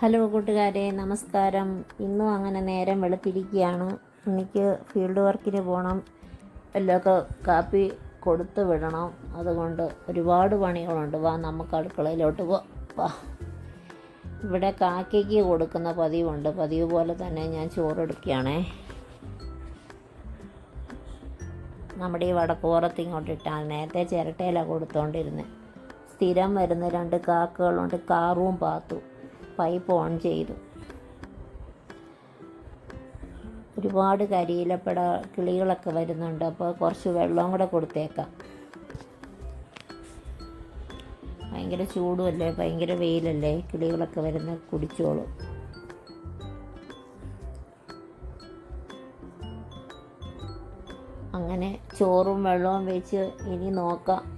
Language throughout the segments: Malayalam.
ഹലോ കൂട്ടുകാരെ നമസ്കാരം. ഇന്നും അങ്ങനെ നേരം വെളുത്തിരിക്കുകയാണ്. എനിക്ക് ഫീൽഡ് വർക്കിന് പോകണം എല്ലാമൊക്കെ കാപ്പി കൊടുത്തു വിടണം. അതുകൊണ്ട് ഒരുപാട് പണികളുണ്ട്. വാ നമുക്ക് അടുക്കളയിലോട്ട് വാ. ഇവിടെ കാക്കയ്ക്ക് കൊടുക്കുന്ന പതിവുണ്ട്. പതിവ് പോലെ തന്നെ ഞാൻ ചോറെടുക്കുകയാണേ. നമ്മുടെ ഈ വടക്കോറത്ത് ഇങ്ങോട്ട് ഇട്ടാൽ നേരത്തെ ചിരട്ടയിലാണ് കൊടുത്തോണ്ടിരുന്നത് സ്ഥിരം വരുന്ന രണ്ട് കാക്കകളുണ്ട്. കാറും പാത്തു. പൈപ്പ് ഓൺ ചെയ്തു. ഒരുപാട് കരിയിലപ്പട കിളികളൊക്കെ വരുന്നുണ്ട്. അപ്പോൾ കുറച്ച് വെള്ളവും കൂടെ കൊടുത്തേക്കാം. ഭയങ്കര ചൂടുമല്ലേ? ഭയങ്കര വെയിലല്ലേ? കിളികളൊക്കെ വരുന്ന കുടിച്ചോളൂ. അങ്ങനെ ചോറും വെള്ളവും വെച്ച് ഇനി നോക്കാം.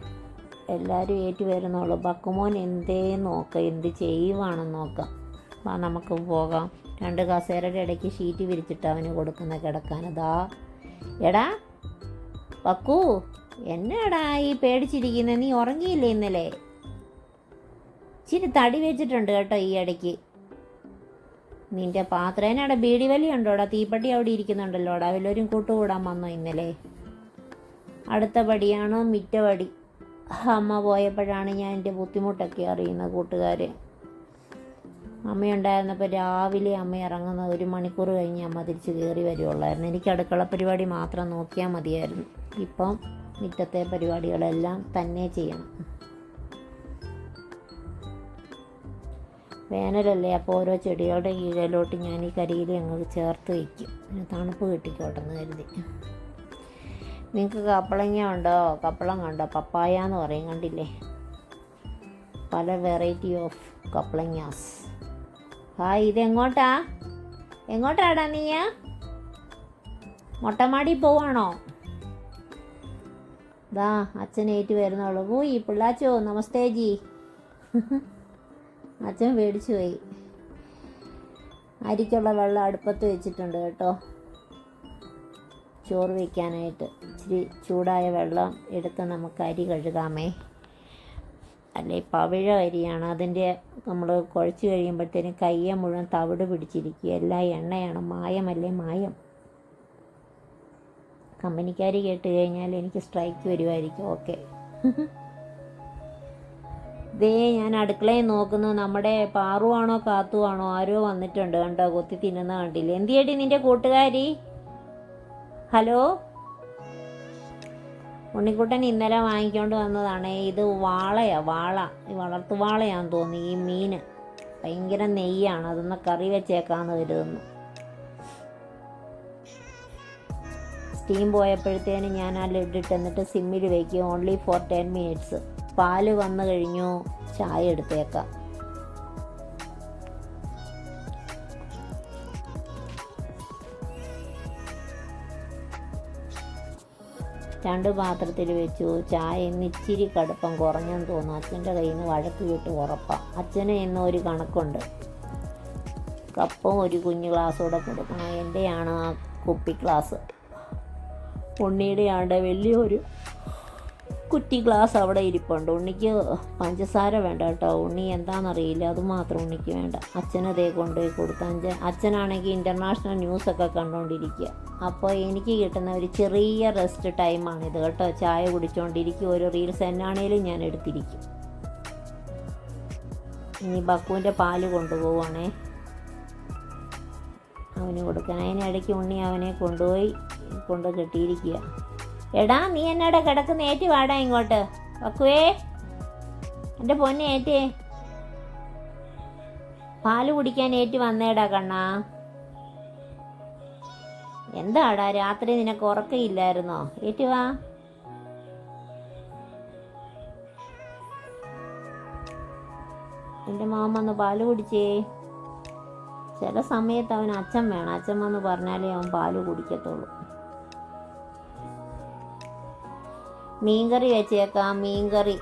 എല്ലാവരും ഏറ്റു വരുന്നുള്ളൂ ബക്കുമോൻ എന്തേ നോക്കാം? എന്ത് ചെയ്യുവാണെന്ന് നോക്കാം. വാ നമുക്ക് പോകാം. രണ്ട് കസേരയുടെ ഇടയ്ക്ക് ഷീറ്റ് വിരിച്ചിട്ട് അവന് കൊടുക്കുന്ന കിടക്കാൻ. അതാ എടാ പക്കു എന്നാടാ ഈ പേടിച്ചിരിക്കുന്നത് നീ ഉറങ്ങിയില്ലേ ഇന്നലെ? ഇച്ചിരി തടി വെച്ചിട്ടുണ്ട് കേട്ടോ ഈ ഇടയ്ക്ക്. നിന്റെ പാത്രേനടെ ബീഡി വലി ഉണ്ടോടാ? തീപ്പട്ടി അവിടെ ഇരിക്കുന്നുണ്ടല്ലോടാ? എല്ലാവരും കൂട്ടുകൂടാൻ വന്നോ ഇന്നലെ? അടുത്ത പടിയാണ്? മിറ്റപടി അമ്മ പോയപ്പോഴാണ് ഞാൻ എന്റെ ബുദ്ധിമുട്ടൊക്കെ അറിയുന്നത് കൂട്ടുകാർ അമ്മയുണ്ടായിരുന്നപ്പോൾ രാവിലെ അമ്മ ഇറങ്ങുന്നത് ഒരു മണിക്കൂർ കഴിഞ്ഞ് അമ്മ തിരിച്ച് കയറി വരുവുള്ളായിരുന്നു എനിക്ക് അടുക്കള പരിപാടി മാത്രം നോക്കിയാൽ മതിയായിരുന്നു. ഇപ്പം മുറ്റത്തെ പരിപാടികളെല്ലാം തന്നെ ചെയ്യണം. വേനലല്ലേ അപ്പോൾ ഓരോ ചെടികളുടെ കീഴിലോട്ട് ഞാൻ ഈ കരിയിൽ അങ്ങ് ചേർത്ത് വയ്ക്കും. തണുപ്പ് കിട്ടിക്കോട്ടെന്ന് കരുതി. നിങ്ങൾക്ക് കപ്പളങ്ങ ഉണ്ടോ? കപ്പളം കണ്ടോ? പപ്പായ എന്ന് പറയും കണ്ടില്ലേ? പല വെറൈറ്റി ഓഫ് കപ്പളങ്ങാസ്. ഹായ് ഇതെങ്ങോട്ടാ? എങ്ങോട്ടാടാ നീയ? മൊട്ടമാടി പോവാണോ? ദാ അച്ഛൻ ഏറ്റു വരുന്നുള്ളൂ. പോയി പിള്ളാച്ചോ നമസ്തേ ജി. അച്ഛൻ പേടിച്ചു പോയി. അരിക്കുള്ള വെള്ളം അടുപ്പത്ത് വെച്ചിട്ടുണ്ട് കേട്ടോ. ചോറ് വയ്ക്കാനായിട്ട് ഇച്ചിരി ചൂടായ വെള്ളം എടുത്ത് നമുക്ക് അരി കഴുകാമേ. അല്ലെ പവിഴ അരിയാണ്. അതിന്റെ നമ്മൾ കുഴച്ച് കഴിയുമ്പോഴത്തേനും കയ്യെ മുഴുവൻ തവിട് പിടിച്ചിരിക്കുക. എല്ലാ എണ്ണയാണ് മായമല്ലേ മായം? കമ്പനിക്കാർ കേട്ട് കഴിഞ്ഞാൽ എനിക്ക് സ്ട്രൈക്ക് വരുമായിരിക്കും ഓക്കെ ദേ ഞാൻ അടുക്കളയിൽ നോക്കുന്നു. നമ്മുടെ പാറുവാണോ കാത്തുവാണോ ആരോ വന്നിട്ടുണ്ട് കണ്ടോ കൊത്തി തിന്നുന്ന കണ്ടില്ലേ? എന്തിയടി നിന്റെ കൂട്ടുകാരി? ഹലോ? ഉണ്ണിക്കുട്ടൻ ഇന്നലെ വാങ്ങിക്കൊണ്ട് വന്നതാണ്. ഇത് വാളയാ വാള. ഈ വളർത്തു വാളയാന്ന് തോന്നി ഈ മീൻ. ഭയങ്കര നെയ്യാണ് അതൊന്ന് കറി വെച്ചേക്കാന്ന് കരുതുന്നു. സ്റ്റീം പോയപ്പോഴത്തേന് ഞാൻ ആ ലിഡിട്ട് എന്നിട്ട് സിമ്മിൽ വയ്ക്കും ഓൺലി ഫോർ ടെൻ മിനിറ്റ്സ് പാൽ വന്നു കഴിഞ്ഞു ചായ എടുത്തേക്കാം. രണ്ട് പാത്രത്തിൽ വെച്ചു. ചായ ഇന്ന് ഇച്ചിരി കടുപ്പം കുറഞ്ഞെന്ന് തോന്നുന്നു. അച്ഛന്റെ കയ്യിൽ നിന്ന് വഴക്ക് വിട്ട് ഉറപ്പാണ് അച്ഛന് ഇന്ന് ഒരു കണക്കുണ്ട്. കപ്പും ഒരു കുഞ്ഞു ഗ്ലാസ്സൂടെ കൊടുക്കണം. എന്റെയാണ് ആ കുപ്പി ഗ്ലാസ്. ഉണ്ണിയുടെയാണ്ട് വലിയൊരു കുറ്റി ഗ്ലാസ് അവിടെ ഇരിപ്പുണ്ട്. ഉണ്ണിക്ക് പഞ്ചസാര വേണ്ട കേട്ടോ. ഉണ്ണി എന്താണെന്നറിയില്ല. അത് മാത്രം ഉണ്ണിക്ക് വേണ്ട. അച്ഛനതേ കൊണ്ടുപോയി കൊടുത്ത അഞ്ച് അച്ഛനാണെങ്കിൽ ഇന്റർനാഷണൽ ന്യൂസൊക്കെ കണ്ടുകൊണ്ടിരിക്കുക അപ്പോൾ എനിക്ക് കിട്ടുന്ന ഒരു ചെറിയ റെസ്റ്റ് ടൈമാണിത് കേട്ടോ. ചായ കുടിച്ചുകൊണ്ടിരിക്കും ഒരു റീൽസ് എന്നാണേലും ഞാൻ എടുത്തിരിക്കും. ഇനി ബക്കുവിന്റെ പാൽ കൊണ്ടുപോവുകയാണേ അവന് കൊടുക്കാൻ. അതിനിടയ്ക്ക് ഉണ്ണി അവനെ കൊണ്ടുപോയി കൊണ്ട് കെട്ടിയിരിക്കുക. എടാ നീ എന്നടാ കിടക്കുന്ന ഏറ്റി വാടാ ഇങ്ങോട്ട്. വക്കുവേ എന്റെ പൊന്നെ ഏറ്റേ. പാൽ കുടിക്കാൻ ഏറ്റി വന്നേടാ കണ്ണാ. എന്താടാ രാത്രി നിനക്ക് ഉറക്കയില്ലായിരുന്നോ ഏറ്റി വാ. എന്റെ മാമ ഒന്ന് പാൽ കുടിച്ചേ. ചില സമയത്ത് അവൻ അച്ഛൻ വേണം. അച്ഛൻ വന്ന് പറഞ്ഞാലേ അവൻ പാൽ കുടിക്കത്തുള്ളൂ. മീൻകറി വെച്ചേക്കാം മീൻകറി.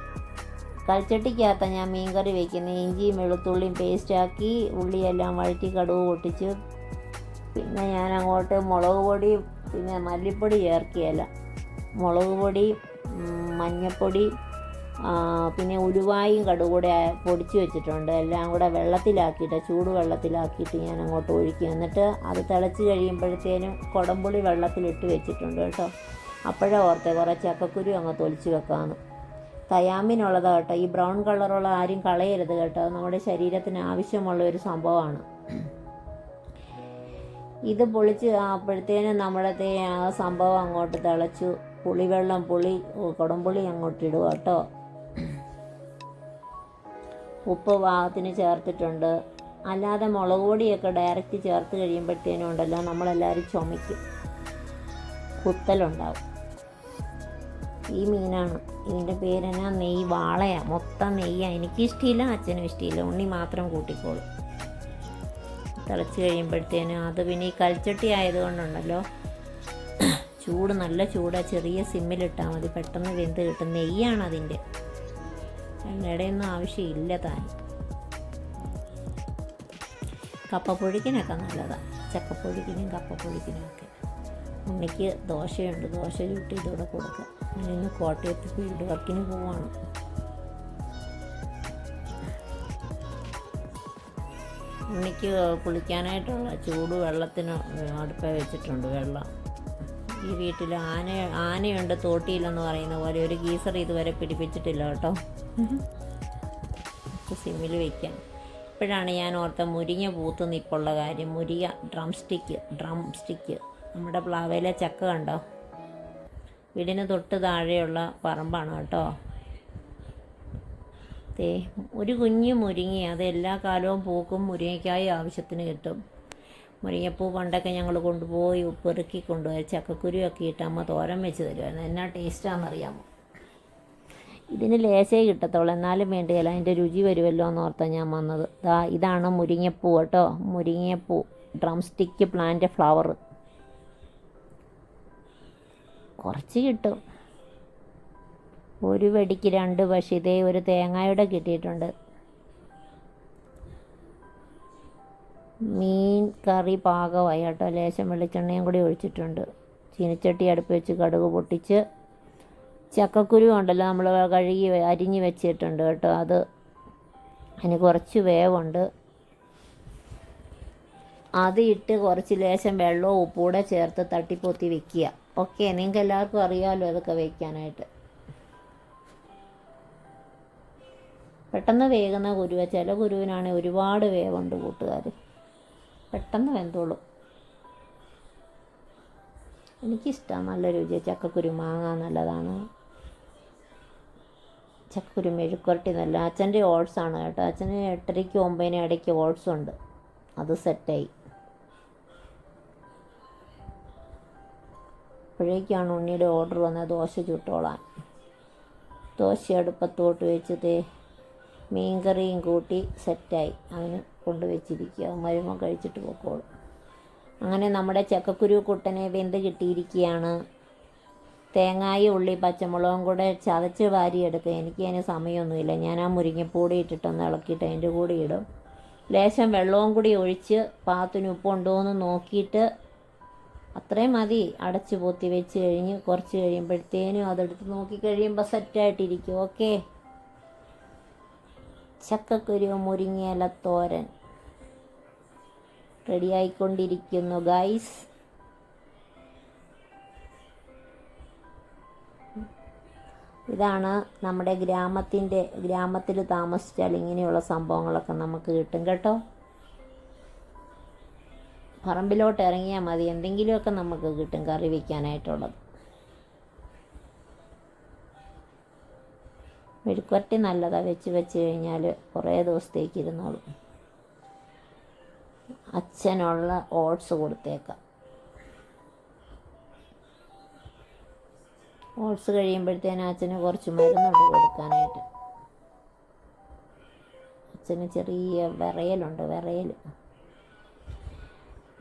കൽച്ചട്ടിക്കകത്ത ഞാൻ മീൻകറി വെക്കുന്നത് ഇഞ്ചിയും വെളുത്തുള്ളിയും പേസ്റ്റാക്കി ഉള്ളിയെല്ലാം വഴറ്റി കടുവ് പൊട്ടിച്ച് പിന്നെ ഞാൻ അങ്ങോട്ട് മുളക് പൊടി പിന്നെ മല്ലിപ്പൊടി ചേർക്കുകയല്ല. മുളക് പൊടി മഞ്ഞൾപ്പൊടി പിന്നെ ഉലുവായും കടുകൂടെ പൊടിച്ച് വെച്ചിട്ടുണ്ട്. എല്ലാം കൂടെ വെള്ളത്തിലാക്കിയിട്ട് ചൂട് വെള്ളത്തിലാക്കിയിട്ട് ഞാൻ അങ്ങോട്ട് ഒഴിക്കും. എന്നിട്ട് അത് തിളച്ച് കഴിയുമ്പോഴത്തേനും കുടംപുളി വെള്ളത്തിലിട്ട് വെച്ചിട്ടുണ്ട് കേട്ടോ. അപ്പോഴേ ഓർത്തേ കുറേ ചക്കക്കുരു അങ്ങ് തൊലിച്ച് വെക്കാമെന്ന് തയാമിനുള്ളത് കേട്ടോ ഈ ബ്രൗൺ കളറുള്ള ആരും കളയരുത് കേട്ടോ നമ്മുടെ ശരീരത്തിന് ആവശ്യമുള്ള ഒരു സംഭവമാണ്. ഇത് പൊളിച്ച് അപ്പോഴത്തേനും നമ്മളത്തെ ആ സംഭവം അങ്ങോട്ട് തിളച്ചു പുളിവെള്ളം പുളി കുടംപുളി അങ്ങോട്ട് ഇടുക കേട്ടോ. ഉപ്പ് പാകത്തിന് ചേർത്തിട്ടുണ്ട്. അല്ലാതെ മുളക് പൊടിയൊക്കെ ഡയറക്റ്റ് ചേർത്ത് കഴിയുമ്പോഴത്തേനും ഉണ്ടല്ലോ നമ്മളെല്ലാവരും ചുമയ്ക്കും. കുത്തലുണ്ടാവും. ഈ മീനാണ്. ഇതിന്റെ പേരെന്നാ? നെയ്യ് വാളയാ. മൊത്തം നെയ്യാണ് എനിക്കിഷ്ടമില്ല അച്ഛനും ഇഷ്ടമില്ല ഉണ്ണി മാത്രം കൂട്ടിക്കോളും. തിളച്ച് കഴിയുമ്പോഴത്തേനും അത് പിന്നെ ഈ കൽച്ചട്ടി ആയതുകൊണ്ടുണ്ടല്ലോ. ചൂട് നല്ല ചൂടാ. ചെറിയ സിമ്മിലിട്ടാൽ മതി. പെട്ടെന്ന് വെന്ത് കിട്ടും. നെയ്യാണ് അതിന്റെ എണ്ണയുടെയൊന്നും ആവശ്യമില്ല താൻ. കപ്പപ്പൊഴിക്കിനൊക്കെ നല്ലതാണ് ചക്കപ്പൊഴിക്കിനും കപ്പപ്പൊഴിക്കിനും ഒക്കെ. ഉണ്ണിക്ക് ദോശയുണ്ട്. ദോശ ചുട്ടി ഇതോടെ കൊടുക്കുക. ഇന്ന് കോട്ടയത്ത് ഫീൽഡ് വർക്കിന് പോവാണ്. ഉണ്ണിക്ക് കുളിക്കാനായിട്ടുള്ള ചൂട് വെള്ളത്തിന് അടുപ്പ വെച്ചിട്ടുണ്ട് വെള്ളം. ഈ വീട്ടിൽ ആന ആനയുണ്ട് തോട്ടിയില്ലെന്ന് പറയുന്ന പോലെ ഒരു ഗീസർ ഇതുവരെ പിടിപ്പിച്ചിട്ടില്ല കേട്ടോ. സിമ്മിൽ വയ്ക്കാം ഇപ്പോഴാണ് ഞാൻ ഓർത്ത മുരിങ്ങ പൂത്ത് നിപ്പുള്ള കാര്യം. മുരിങ്ങ ഡ്രം സ്റ്റിക്ക് ഡ്രം സ്റ്റിക്ക് നമ്മുടെ പ്ലാവയിലെ ചക്ക കണ്ടോ? വീടിന് തൊട്ട് താഴെയുള്ള പറമ്പാണ് കേട്ടോ. തേ ഒരു കുഞ്ഞു മുരിങ്ങ അത് എല്ലാ കാലവും പൂക്കും മുരിങ്ങയ്ക്കായി ആവശ്യത്തിന് കിട്ടും. മുരിങ്ങപ്പൂ പണ്ടൊക്കെ ഞങ്ങൾ കൊണ്ടുപോയി ഉപ്പെറുക്കി കൊണ്ടുപോയി ചക്കക്കുരുവൊക്കെ ഇട്ട് അമ്മ തോരൻ വെച്ച് തരുമായിരുന്നു. എന്നാ ടേസ്റ്റാണെന്നറിയാമോ? ഇതിന് ലേശേ കിട്ടത്തുള്ളൂ. എന്നാലും വേണ്ടിയല്ല അതിന്റെ രുചി വരുമല്ലോ എന്ന് ഓർത്താണ് ഞാൻ വന്നത്. ദാ ഇതാണ് മുരിങ്ങപ്പൂ കേട്ടോ. മുരിങ്ങപ്പൂ ഡ്രം സ്റ്റിക്ക് പ്ലാന്റ് ഫ്ലവർ കുറച്ച് കിട്ടും. ഒരു വെടിക്ക് രണ്ട് പക്ഷി ഇതേ ഒരു തേങ്ങയുടെ കിട്ടിയിട്ടുണ്ട്. മീൻ കറി പാകമായി കേട്ടോ. ലേശം വെളിച്ചെണ്ണയും കൂടി ഒഴിച്ചിട്ടുണ്ട്. ചീനിച്ചട്ടി അടുപ്പ് വെച്ച് കടുക് പൊട്ടിച്ച് ചക്കക്കുരു ഉണ്ടല്ലോ നമ്മൾ കഴുകി അരിഞ്ഞ് വെച്ചിട്ടുണ്ട് കേട്ടോ. അത് അതിന് കുറച്ച് വേവുണ്ട്. അത് ഇട്ട് കുറച്ച് ലേശം വെള്ളവും ഉപ്പൂടെ ചേർത്ത് തട്ടിപ്പൊത്തി വെക്കുക. ഓക്കെ നിങ്ങൾക്ക് എല്ലാവർക്കും അറിയാമല്ലോ അതൊക്കെ വയ്ക്കാനായിട്ട് പെട്ടെന്ന് വേകുന്ന കുരുവ ചില കുരുവിനാണെങ്കിൽ ഒരുപാട് വേവുണ്ട് കൂട്ടുകാർ പെട്ടെന്ന് വെന്തോളൂ. എനിക്കിഷ്ടമാണ് നല്ല രുചി ചക്കക്കുരു മാങ്ങ നല്ലതാണ്. ചക്കക്കുരു മെഴുക്കുരട്ടി നല്ല. അച്ഛന്റെ ഓട്സ് ആണ് കേട്ടോ. അച്ഛന് എട്ടരയ്ക്ക് ഒമ്പതിന് ഇടയ്ക്ക് ഓട്സ് ഉണ്ട് അത് സെറ്റായി. അപ്പോഴേക്കാണ് ഉണ്ണിയുടെ ഓർഡർ വന്നത് ദോശ ചുട്ടോളാൻ. ദോശ അടുപ്പത്തോട്ട് വെച്ചത് മീൻകറിയും കൂട്ടി സെറ്റായി. അവന് കൊണ്ടുവച്ചിരിക്കുക. മരുമ കഴിച്ചിട്ട് പൊക്കോളും. അങ്ങനെ നമ്മുടെ ചക്കക്കുരു കുട്ടനെ വെന്ത് കിട്ടിയിരിക്കുകയാണ്. തേങ്ങായും ഉള്ളി പച്ചമുളകും കൂടെ ചതച്ച് വാരിയെടുക്കുക എനിക്ക് അതിന് സമയമൊന്നുമില്ല. ഞാൻ ആ മുരിങ്ങപ്പൂടി ഇട്ടിട്ടൊന്ന് ഇളക്കിയിട്ട് അതിന്റെ കൂടെ ഇടും. ലേശം വെള്ളവും കൂടി ഒഴിച്ച് പാത്തിന് ഉപ്പുണ്ടോ എന്ന് നോക്കിയിട്ട് അത്രയും മതി. അടച്ചു പൊത്തി വെച്ച് കഴിഞ്ഞ് കുറച്ച് കഴിയുമ്പോഴത്തേനും അതെടുത്ത് നോക്കി കഴിയുമ്പോൾ സെറ്റായിട്ടിരിക്കും ഓക്കെ ചക്കക്കുരു മുരിങ്ങയില തോരൻ റെഡിയായിക്കൊണ്ടിരിക്കുന്നു ഗൈസ് ഇതാണ് നമ്മുടെ ഗ്രാമത്തിന്റെ ഗ്രാമത്തിൽ താമസിച്ചാൽ ഇങ്ങനെയുള്ള സംഭവങ്ങളൊക്കെ നമുക്ക് കിട്ടും കേട്ടോ. പറമ്പിലോട്ട് ഇറങ്ങിയാൽ മതി. എന്തെങ്കിലുമൊക്കെ നമുക്ക് കിട്ടും കറി വയ്ക്കാനായിട്ടുള്ളത് മെഴുക്കുവരട്ടി നല്ലതാണ് വെച്ച് വെച്ച് കഴിഞ്ഞാൽ കുറേ ദിവസത്തേക്ക് ഇരുന്നോളും. അച്ഛനുള്ള ഓട്സ് കൊടുത്തേക്കാം. ഓട്സ് കഴിയുമ്പോഴത്തേനും അച്ഛന് കുറച്ച് മരുന്നുണ്ട് കൊടുക്കാനായിട്ട്. അച്ഛന് ചെറിയ വിറയലുണ്ട് വിറയൽ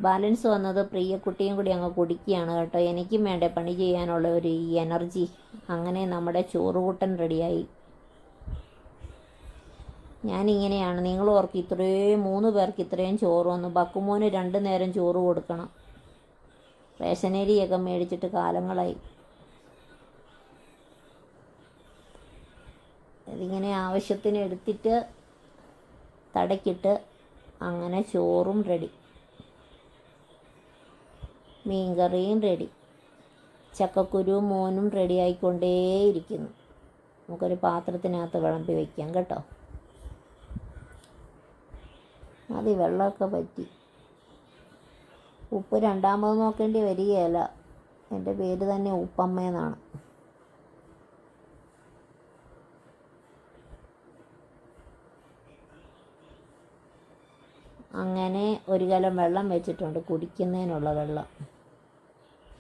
ബാലൻസ് വന്നത് പ്രിയക്കുട്ടിയും കൂടി അങ്ങ് കുടിക്കുകയാണ് കേട്ടോ. എനിക്കും വേണ്ടേ പണി ചെയ്യാനുള്ള ഒരു ഈ എനർജി. അങ്ങനെ നമ്മുടെ ചോറുകൂട്ടൻ റെഡിയായി. ഞാനിങ്ങനെയാണ്. നിങ്ങൾ ഓർക്ക് ഇത്രയും മൂന്ന് പേർക്ക് ഇത്രയും ചോറ് വന്നു. ബക്കുമോന് രണ്ട് നേരം ചോറ് കൊടുക്കണം. റേഷനരിയൊക്കെ മേടിച്ചിട്ട് കാലങ്ങളായി. ഇതിങ്ങനെ ആവശ്യത്തിന് എടുത്തിട്ട് തടക്കിട്ട് അങ്ങനെ ചോറും റെഡി. മീൻകറിയും റെഡി. ചക്കക്കുരു മോനും റെഡി ആയിക്കൊണ്ടേയിരിക്കുന്നു. നമുക്കൊരു പാത്രത്തിനകത്ത് വിളമ്പി വയ്ക്കാം കേട്ടോ. അതി വെള്ളമൊക്കെ പറ്റി. ഉപ്പ് രണ്ടാമത് നോക്കേണ്ടി വരികയില്ല. എന്റെ പേര് തന്നെ ഉപ്പമ്മയെന്നാണ്. അങ്ങനെ ഒരു കലം വെള്ളം വെച്ചിട്ടുണ്ട് കുടിക്കുന്നതിനുള്ള വെള്ളം.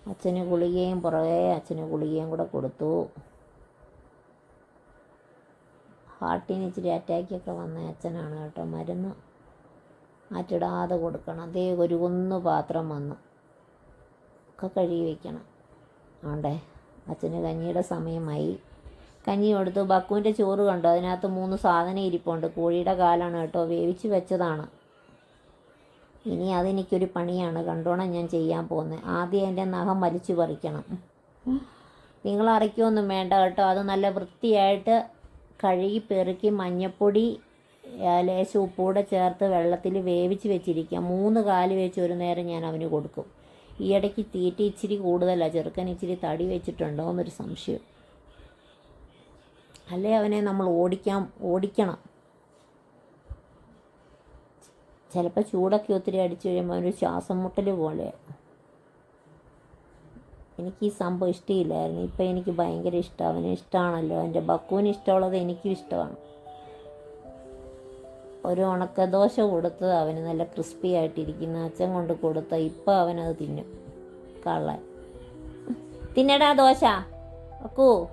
അച്ഛന് ഗുളികയും പുറകെ അച്ഛന് ഗുളികയും കൂടെ കൊടുത്തു. ഹാർട്ടിന് ഇച്ചിരി അറ്റാക്കൊക്കെ വന്ന അച്ഛനാണ് കേട്ടോ. മരുന്ന് മാറ്റിടാതെ കൊടുക്കണം. അതേ ഒരു കുന്ന് പാത്രം വന്നു. ഒക്കെ കഴുകി വയ്ക്കണം ആണ്ടേ അച്ഛന് കഞ്ഞിയുടെ സമയമായി. കഞ്ഞി കൊടുത്തു. ബക്കുവിന്റെ ചോറ് കണ്ടു. അതിനകത്ത് മൂന്ന് സാധനം ഇരിപ്പുണ്ട്. കോഴിയുടെ കാലാണ് കേട്ടോ. വേവിച്ച് വെച്ചതാണ്. ഇനി അതെനിക്കൊരു പണിയാണ്. കണ്ടോണം ഞാൻ ചെയ്യാൻ പോകുന്നത് ആദ്യം എന്റെ നഖം വലിച്ചു പറിക്കണം. നിങ്ങൾ അരയ്ക്കൊന്നും വേണ്ട കേട്ടോ. അത് നല്ല വൃത്തിയായിട്ട് കഴുകി പെറുക്കി മഞ്ഞപ്പൊടി ലേശം ഉപ്പൂടെ ചേർത്ത് വെള്ളത്തിൽ വേവിച്ച് വെച്ചിരിക്കുക. മൂന്ന് കാൽ വെച്ച് ഒരു നേരം ഞാൻ അവന് കൊടുക്കും. ഈ ഇടയ്ക്ക് തീറ്റ ഇച്ചിരി കൂടുതലാണ് ചെറുക്കൻ ഇച്ചിരി തടി വെച്ചിട്ടുണ്ടോ എന്നൊരു സംശയം. അല്ലേ അവനെ നമ്മൾ ഓടിക്കാം ഓടിക്കണം. ചിലപ്പോൾ ചൂടൊക്കെ ഒത്തിരി അടിച്ചു കഴിയുമ്പോൾ അവനൊരു ശ്വാസം മുട്ടൽ പോലെ. എനിക്ക് ഈ സംഭവം ഇഷ്ടമില്ലായിരുന്നു ഇപ്പം എനിക്ക് ഭയങ്കര ഇഷ്ടമാണ് അവന് ഇഷ്ടമാണല്ലോ എന്റെ ബക്കുവിന് ഇഷ്ടമുള്ളത് എനിക്കും ഇഷ്ടമാണ്. ഒരു ഉണക്കദോശ കൊടുത്ത് അവന് നല്ല ക്രിസ്പി ആയിട്ടിരിക്കുന്ന. അച്ഛൻ കൊണ്ട് കൊടുത്ത ഇപ്പം അവനത് തിന്നും. കള്ളൻ. തിന്നടാ ദോശ. അക്കൂ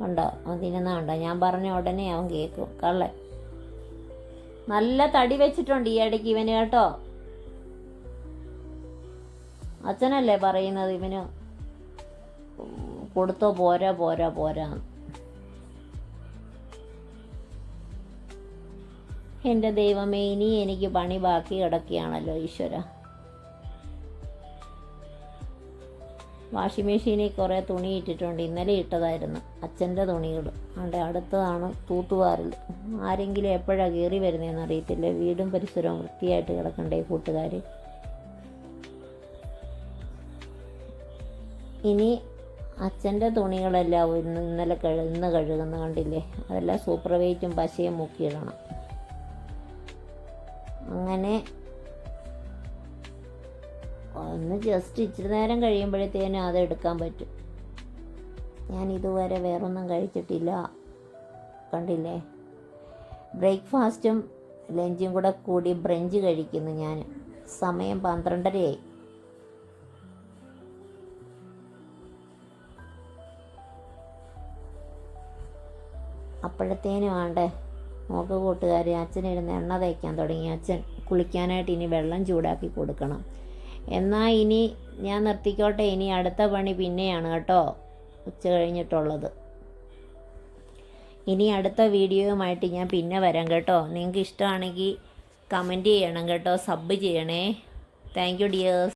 ഉണ്ടോ? അവൻ തിന്നുന്ന ഉണ്ടോ? ഞാൻ പറഞ്ഞ ഉടനെ അവൻ കേൾക്കും കള്ളൻ. നല്ല തടി വെച്ചിട്ടുണ്ട് ഈ ഇടയ്ക്ക് ഇവന് കേട്ടോ. അച്ഛനല്ലേ പറയുന്നത് ഇവന്? കൊടുത്തോ പോരാ പോരാ പോരാ. എന്റെ ദൈവമേ ഇനി എനിക്ക് പണി ബാക്കി കിടക്കുകയാണല്ലോ ഈശ്വര. വാഷിംഗ് മെഷീനിൽ കുറേ തുണി ഇട്ടിട്ടുണ്ട്. ഇന്നലെ ഇട്ടതായിരുന്നു. അച്ഛന്റെ തുണികൾ. അവിടെ അടുത്തതാണ് തൂത്തുവാറിൽ ആരെങ്കിലും എപ്പോഴാണ് കയറി വരുന്നതെന്ന് അറിയത്തില്ല. വീടും പരിസരവും വൃത്തിയായിട്ട് കിടക്കണ്ടേ കൂട്ടുകാർ ഇനി അച്ഛന്റെ തുണികളെല്ലാം ഇന്ന് ഇന്നലെ കഴു ഇന്ന് കഴുകുന്ന കണ്ടില്ലേ? അതെല്ലാം സൂപ്പർ വെയിറ്റും പശയും മുക്കിയിടണം അങ്ങനെ ഒന്ന് ജസ്റ്റ് ഇച്ചിരി നേരം കഴിയുമ്പോഴത്തേനും അത് എടുക്കാൻ പറ്റും. ഞാൻ ഇതുവരെ വേറൊന്നും കഴിച്ചിട്ടില്ല. കണ്ടില്ലേ? ബ്രേക്ക്ഫാസ്റ്റും ലഞ്ചും കൂടെ കൂടി ബ്രഞ്ച് കഴിക്കുന്നു ഞാൻ. സമയം പന്ത്രണ്ടരയായി. അപ്പോഴത്തേനും ആണ്ടേ നോക്ക് കൂട്ടുകാരി അച്ഛനിരുന്ന് എണ്ണ തേക്കാൻ തുടങ്ങി. അച്ഛൻ കുളിക്കാനായിട്ട് ഇനി വെള്ളം ചൂടാക്കി കൊടുക്കണം. എന്നാൽ ഇനി ഞാൻ നിർത്തിക്കോട്ടെ. ഇനി അടുത്ത പണി പിന്നെയാണ് കേട്ടോ ഉച്ച കഴിഞ്ഞിട്ടുള്ളത്. ഇനി അടുത്ത വീഡിയോയുമായിട്ട് ഞാൻ പിന്നെ വരാം കേട്ടോ. നിങ്ങൾക്ക് ഇഷ്ടമാണെങ്കിൽ കമന്റ് ചെയ്യണം കേട്ടോ. സബ് ചെയ്യണേ. Thank you dears.